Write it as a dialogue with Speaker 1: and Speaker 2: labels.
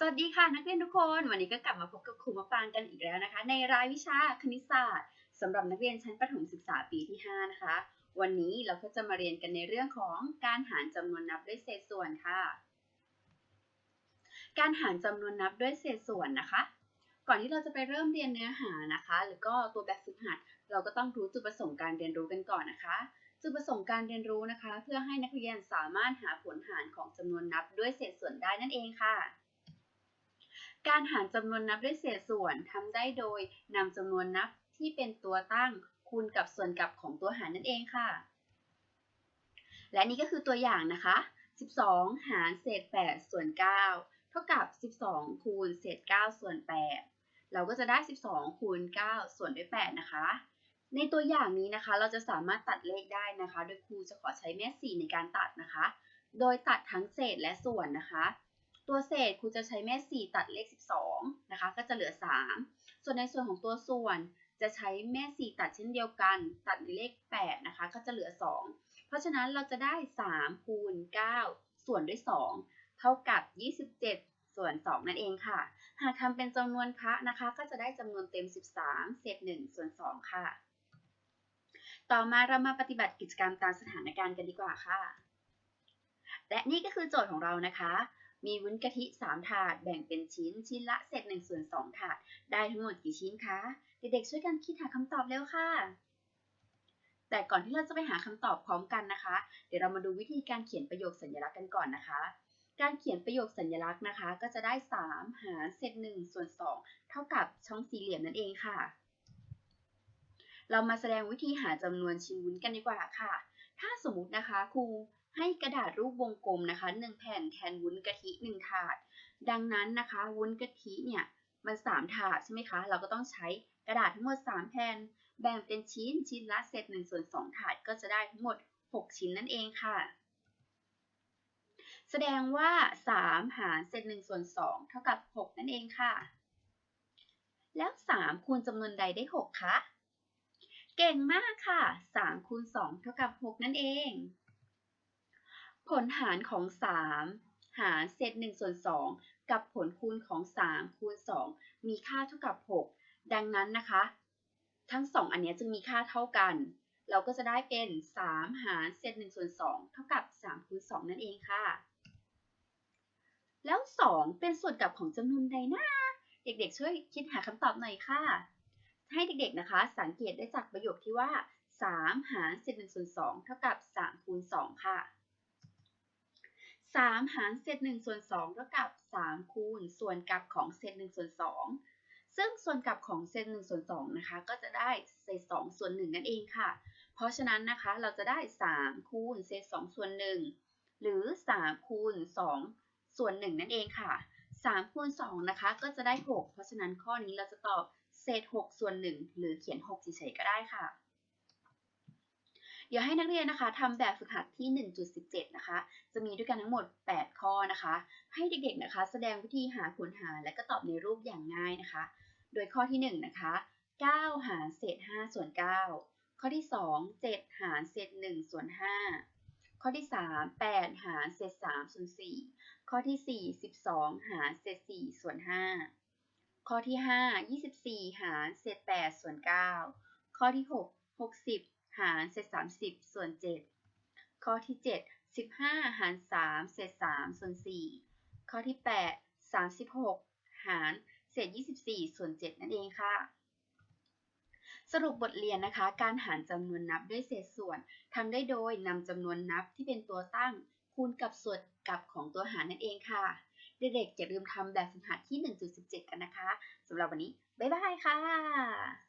Speaker 1: สวัสดีค่ะนักเรียนทุกคน วันนี้ก็กลับมาพบกับครูมะปางกันอีกแล้วนะคะ ในรายวิชาคณิตศาสตร์สำหรับนักเรียนชั้นประถมศึกษาปีที่ 5 นะคะ วันนี้เราก็จะมาเรียนกันในเรื่องของการหารจำนวนนับด้วยเศษส่วนค่ะ การหารจำนวนนับด้วยเศษส่วนนะคะ ก่อนที่เราจะไปเริ่มเรียนเนื้อหานะคะ หรือก็ตัวแบบฝึกหัด เราก็ต้องรู้จุดประสงค์การเรียนรู้กันก่อนนะคะจุดประสงค์การเรียนรู้นะคะ เพื่อให้นักเรียนสามารถหาผลหารของจำนวนนับด้วยเศษส่วนได้นั่นเองค่ะ การหารจำนวนนับด้วยเศษส่วนทำได้โดยนำจำนวนนับที่เป็นตัวตั้งคูณกับส่วนกลับของตัวหารนั่นเองค่ะ และนี่ก็คือตัวอย่างนะคะ 12 หารเศษ 8 ส่วน 9 เท่ากับ 12 คูณเศษ 9 ส่วน 8 เราก็จะได้ 12 คูณ 9 ส่วนด้วย 8 นะคะ ในตัวอย่างนี้นะคะ เราจะสามารถตัดเลขได้นะคะ โดยครูจะขอใช้แม่สีในการตัดนะคะ โดยตัดทั้งเศษและส่วนนะคะ ตัวเศษครูจะใช้แม่ 4 ตัดเลข 12 นะคะ ก็จะเหลือ 3 ส่วนในส่วนของตัวส่วนจะใช้แม่ 4 ตัดเช่นเดียวกัน ตัดเลข 8 นะคะ ก็จะเหลือ 2 เพราะฉะนั้นเราจะได้ 3 คูณ 9 ส่วนด้วย 2 เท่ากับ 27 ส่วน 2 นั่นเองค่ะ หากทำเป็นจำนวนคะนะคะ ก็จะได้จำนวนเต็ม 13 เศษ 1 ส่วน 2 ค่ะ ต่อมาเรามาปฏิบัติกิจกรรมตามสถานการณ์กันดีกว่าค่ะ และนี่ก็คือโจทย์ของเรานะคะ มีวุ้นกะทิ 3 ถาด แบ่งเป็นชิ้น ชิ้นละเศษ1ส่วน2ถาด ได้ทั้งหมดกี่ชิ้นคะ เด็กๆช่วยกันคิดหาคำตอบเร็วค่ะ แต่ก่อนที่เราจะไปหาคำตอบพร้อมกันนะคะ เดี๋ยวเรามาดูวิธีการเขียนประโยคสัญลักษณ์กันก่อนนะคะ การเขียนประโยคสัญลักษณ์นะคะ ก็จะได้ 3 หารเศษ1ส่วน2เท่ากับช่องสี่เหลี่ยมนั่นเองค่ะ เรามาแสดงวิธีหาจำนวนชิ้นวุ้นกันดีกว่าค่ะ ถ้าสมมตินะคะครู ให้กระดาษรูปวงกลมนะคะ1แผ่นแทนวุ้นกะทิ 1 ถาด ดังนั้นนะคะวุ้นกะทิเนี่ยมัน 3 ถาดใช่ไหมคะ เราก็ต้องใช้กระดาษทั้งหมด 3 แผ่น แบ่งเป็นชิ้นชิ้นละเศษ1ส่วน2ถาดก็จะได้ทั้งหมด 6 ชิ้นนั่นเองค่ะ แสดงว่า 3 หารเศษ1ส่วน2เท่ากับ 6 นั่นเองค่ะ แล้ว 3 คูณจำนวนใดได้ 6 คะ เก่งมากค่ะ 3 คูณ 2 เท่ากับ 6 นั่นเอง ผลหารของ 3 หารเศษ1ส่วน2 กับผลคูณของ 3 คูณ 2 มีค่าเท่ากับ 6 ดังนั้นนะคะ ทั้ง 2 อันนี้จึงมีค่าเท่ากัน เราก็จะได้เป็น 3 หารเศษ1ส่วน2เท่ากับ 3 คูณ 2 นั่นเองค่ะ แล้ว 2 เป็นส่วนกลับของจำนวนใดนะเด็กๆ ช่วยคิดหาคำตอบหน่อยค่ะ ให้เด็กๆนะคะ สังเกตได้จากประโยคที่ว่า 3 หารเศษ1ส่วน2เท่ากับ 3 คูณ 2 ค่ะ 3 หารเศษ1ส่วน2เท่ากับ 3 คูณ ส่วนกลับของเศษ1ส่วน2ซึ่งส่วนกลับของเศษ1ส่วน2นะคะ ก็จะได้เศษ2ส่วน1นั่นเองค่ะ เพราะฉะนั้นนะคะเราจะได้ 3 คูณเศษ2ส่วน1หรือ 3 คูณ 2 ส่วน 1 นั่นเองค่ะ 3 คูณ 2 นะคะ ก็จะได้ 6 เพราะฉะนั้นข้อนี้เราจะตอบเศษ 6 ส่วน 1 หรือเขียน 6 เฉยๆก็ได้ค่ะ เดี๋ยวให้นักเรียนนะคะทำแบบฝึกหัดที่ 1.17 นะคะ จะมีด้วยกันทั้งหมด 8 ข้อนะคะ ให้เด็กๆนะคะ แสดงวิธีหาผลหารและก็ตอบในรูปอย่างง่ายนะคะ โดยข้อที่ 1 นะคะ 9 หารเศษ 5 ส่วน 9 ข้อที่ 2 7 หารเศษ 1 ส่วน 5 ข้อที่ 3 8 หารเศษ 3 ส่วน 4 ข้อที่ 4 12 หารเศษ 4 ส่วน 5 ข้อที่ 5 24 หารเศษ 8 ส่วน 9 ข้อที่ 6 60 หารเศษ30ส่วน7ข้อที่7 15หาร3เศษ3ส่วน4ข้อที่8 36หารเศษ24ส่วน7นั่นเองค่ะ สรุปบทเรียนนะคะ การหารจำนวนนับด้วยเศษส่วนทำได้โดยนำจำนวนนับที่เป็นตัวตั้งคูณกับส่วนกลับของตัวหารนั่นเองค่ะ เด็กๆอย่าลืมทำแบบฝึกหัดที่ 1.17 กันนะคะสำหรับวันนี้ บ๊ายบายค่ะ